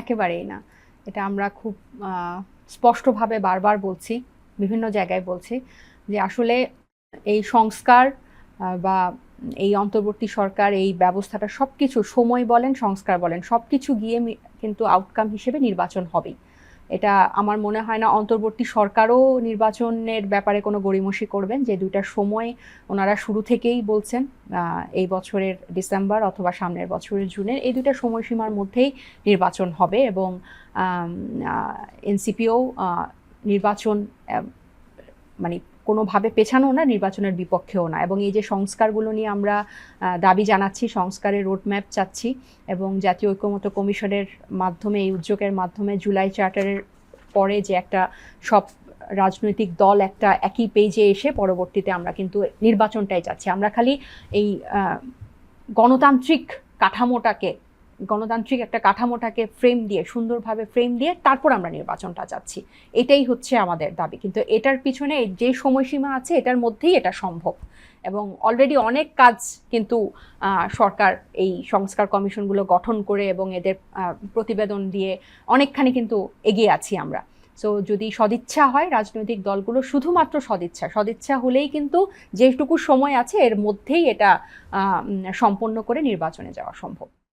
একেবারেই না। এটা আমরা খুব স্পষ্টভাবে বারবার বলছি, বিভিন্ন জায়গায় বলছি যে আসলে এই সংস্কার বা এই অন্তর্বর্তী সরকার এই ব্যবস্থাটা সব কিছু সময় বলেন, সংস্কার বলেন সব কিছু গিয়ে কিন্তু আউটকাম হিসেবে নির্বাচন হবেই। এটা আমার মনে হয় না, অন্তর্বর্তী সরকারও নির্বাচনের ব্যাপারে কোনো গড়িমসি করবেন, যে দুইটা সময় ওনারা শুরু থেকেই বলছেন এই বছরের ডিসেম্বর অথবা সামনের বছরের জুনের, এই দুইটা সময়সীমার মধ্যেই নির্বাচন হবে এবং এনসিপিও নির্বাচন মানে কোনোভাবে পেছানো না, নির্বাচনের বিপক্ষেও না। এবং এই যে সংস্কারগুলো নিয়ে আমরা দাবি জানাচ্ছি, সংস্কারের রোডম্যাপ চাচ্ছি এবং জাতীয় ঐক্যমত্য কমিশনের মাধ্যমে, এই উদ্যোগের মাধ্যমে জুলাই চার্টারের পরে যে একটা সব রাজনৈতিক দল একটা একই পেজে এসে পরবর্তীতে আমরা কিন্তু নির্বাচনটাই চাচ্ছি। আমরা খালি এই গণতান্ত্রিক কাঠামোটাকে গণতান্ত্রিক একটা কাঠামোটাকে ফ্রেম দিয়ে, সুন্দরভাবে ফ্রেম দিয়ে তারপর আমরা নির্বাচনটা চাচ্ছি। এটাই হচ্ছে আমাদের দাবি। কিন্তু এটার পিছনে যে সময়সীমা আছে, এটার মধ্যেই এটা সম্ভব। এবং অলরেডি অনেক কাজ কিন্তু সরকার এই সংস্কার কমিশনগুলো গঠন করে এবং এদের প্রতিবেদন দিয়ে অনেকখানি কিন্তু এগিয়ে আছি আমরা। সো যদি সদিচ্ছা হয়, রাজনৈতিক দলগুলো শুধুমাত্র সদিচ্ছা। সদিচ্ছা হলেই কিন্তু যেটুকু সময় আছে, এর মধ্যেই এটা সম্পন্ন করে নির্বাচনে যাওয়া সম্ভব।